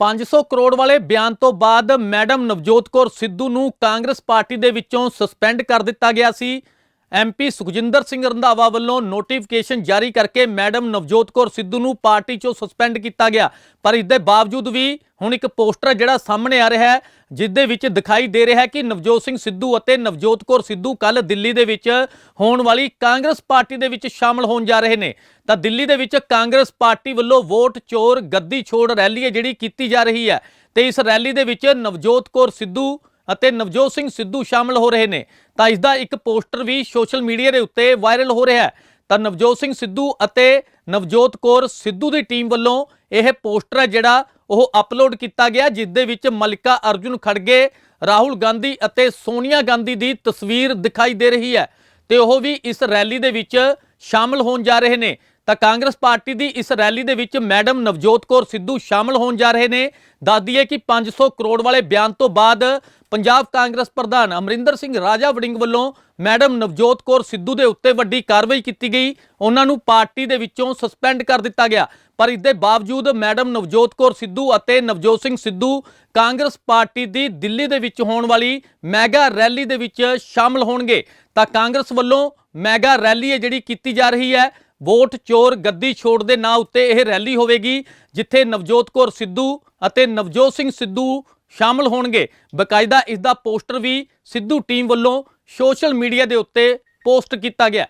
500 ਕਰੋੜ ਵਾਲੇ ਬਿਆਨ ਤੋਂ ਬਾਅਦ ਮੈਡਮ ਨਵਜੋਤ ਕੌਰ ਸਿੱਧੂ ਨੂੰ ਕਾਂਗਰਸ ਪਾਰਟੀ ਦੇ ਵਿੱਚੋਂ ਸਸਪੈਂਡ ਕਰ ਦਿੱਤਾ ਗਿਆ ਸੀ। ਐਮਪੀ ਸੁਖਜਿੰਦਰ ਸਿੰਘ ਰੰਧਾਵਾ ਵੱਲੋਂ ਨੋਟੀਫਿਕੇਸ਼ਨ ਜਾਰੀ ਕਰਕੇ ਮੈਡਮ ਨਵਜੋਤ ਕੌਰ ਸਿੱਧੂ ਨੂੰ ਪਾਰਟੀ ਚੋਂ ਸਸਪੈਂਡ ਕੀਤਾ ਗਿਆ। ਪਰ ਇਸ ਦੇ ਬਾਵਜੂਦ ਵੀ ਹੁਣ ਇੱਕ ਪੋਸਟਰ ਜਿਹੜਾ ਸਾਹਮਣੇ ਆ ਰਿਹਾ ਹੈ ਜਿਸ ਦੇ ਵਿੱਚ ਦਿਖਾਈ ਦੇ ਰਿਹਾ ਹੈ ਕਿ ਨਵਜੋਤ ਸਿੰਘ ਸਿੱਧੂ ਅਤੇ ਨਵਜੋਤ ਕੌਰ ਸਿੱਧੂ ਕੱਲ ਦਿੱਲੀ ਦੇ ਵਿੱਚ ਹੋਣ ਵਾਲੀ ਕਾਂਗਰਸ ਪਾਰਟੀ ਦੇ ਵਿੱਚ ਸ਼ਾਮਲ ਹੋਣ ਜਾ ਰਹੇ ਨੇ। ਤਾਂ ਦਿੱਲੀ ਦੇ ਵਿੱਚ ਕਾਂਗਰਸ ਪਾਰਟੀ ਵੱਲੋਂ ਵੋਟ ਚੋਰ ਗੱਦੀ ਛੋੜ ਰੈਲੀ ਹੈ ਜਿਹੜੀ ਕੀਤੀ ਜਾ ਰਹੀ ਹੈ। ਤੇ ਇਸ ਰੈਲੀ ਦੇ ਵਿੱਚ ਨਵਜੋਤ ਕੌਰ ਸਿੱਧੂ ਅਤੇ ਨਵਜੋਤ ਸਿੰਘ ਸਿੱਧੂ ਸ਼ਾਮਲ ਹੋ ਰਹੇ ਨੇ। ਤਾਂ ਇਸ ਦਾ ਇੱਕ ਪੋਸਟਰ ਵੀ ਸੋਸ਼ਲ ਮੀਡੀਆ ਦੇ ਉੱਤੇ ਵਾਇਰਲ ਹੋ ਰਿਹਾ ਹੈ। ਤਾਂ ਨਵਜੋਤ ਸਿੰਘ ਸਿੱਧੂ ਅਤੇ ਨਵਜੋਤ ਕੌਰ ਸਿੱਧੂ ਦੀ ਟੀਮ ਵੱਲੋਂ ਇਹ ਪੋਸਟਰ ਹੈ ਜਿਹੜਾ ਉਹ ਅਪਲੋਡ ਕੀਤਾ ਗਿਆ, ਜਿਸ ਦੇ ਵਿੱਚ ਮਲਿਕਾ ਅਰਜੁਨ ਖੜਗੇ, ਰਾਹੁਲ ਗਾਂਧੀ ਅਤੇ ਸੋਨੀਆ ਗਾਂਧੀ ਦੀ ਤਸਵੀਰ ਦਿਖਾਈ ਦੇ ਰਹੀ ਹੈ। ਤੇ ਉਹ ਵੀ ਇਸ ਰੈਲੀ ਦੇ ਵਿੱਚ ਸ਼ਾਮਲ ਹੋਣ ਜਾ ਰਹੇ ਨੇ। ਤਾਂ ਕਾਂਗਰਸ ਪਾਰਟੀ ਦੀ ਇਸ ਰੈਲੀ ਦੇ ਵਿੱਚ ਮੈਡਮ ਨਵਜੋਤ ਕੌਰ ਸਿੱਧੂ ਸ਼ਾਮਲ ਹੋਣ ਜਾ ਰਹੇ ਨੇ। ਦੱਸਦੀ ਹੈ ਕਿ 500 ਕਰੋੜ ਵਾਲੇ ਬਿਆਨ ਤੋਂ ਬਾਅਦ ਪੰਜਾਬ ਕਾਂਗਰਸ ਪ੍ਰਧਾਨ ਅਮਰਿੰਦਰ ਸਿੰਘ ਰਾਜਾ ਵੜਿੰਗ ਵੱਲੋਂ ਮੈਡਮ ਨਵਜੋਤ ਕੌਰ ਸਿੱਧੂ ਦੇ ਉੱਤੇ ਵੱਡੀ ਕਾਰਵਾਈ ਕੀਤੀ ਗਈ। ਉਹਨਾਂ ਨੂੰ ਪਾਰਟੀ ਦੇ ਵਿੱਚੋਂ ਸਸਪੈਂਡ ਕਰ ਦਿੱਤਾ ਗਿਆ। ਪਰ ਇਸ ਦੇ ਬਾਵਜੂਦ ਮੈਡਮ ਨਵਜੋਤ ਕੌਰ ਸਿੱਧੂ ਅਤੇ ਨਵਜੋਤ ਸਿੰਘ ਸਿੱਧੂ ਕਾਂਗਰਸ ਪਾਰਟੀ ਦੀ ਦਿੱਲੀ ਦੇ ਵਿੱਚ ਹੋਣ ਵਾਲੀ ਮੈਗਾ ਰੈਲੀ ਦੇ ਵਿੱਚ ਸ਼ਾਮਲ ਹੋਣਗੇ। ਤਾਂ ਕਾਂਗਰਸ ਵੱਲੋਂ ਮੈਗਾ ਰੈਲੀ ਹੈ ਜਿਹੜੀ ਕੀਤੀ ਜਾ ਰਹੀ ਹੈ। ਵੋਟ ਚੋਰ ਗੱਦੀ ਛੋੜ ਦੇ ਨਾਂ ਉੱਤੇ ਇਹ ਰੈਲੀ ਹੋਵੇਗੀ, ਜਿੱਥੇ ਨਵਜੋਤ ਕੌਰ ਸਿੱਧੂ ਅਤੇ ਨਵਜੋਤ ਸਿੰਘ ਸਿੱਧੂ ਸ਼ਾਮਲ ਹੋਣਗੇ। ਬਕਾਇਦਾ ਇਸ ਦਾ ਪੋਸਟਰ ਵੀ ਸਿੱਧੂ ਟੀਮ ਵੱਲੋਂ ਸੋਸ਼ਲ ਮੀਡੀਆ ਦੇ ਉੱਤੇ ਪੋਸਟ ਕੀਤਾ ਗਿਆ।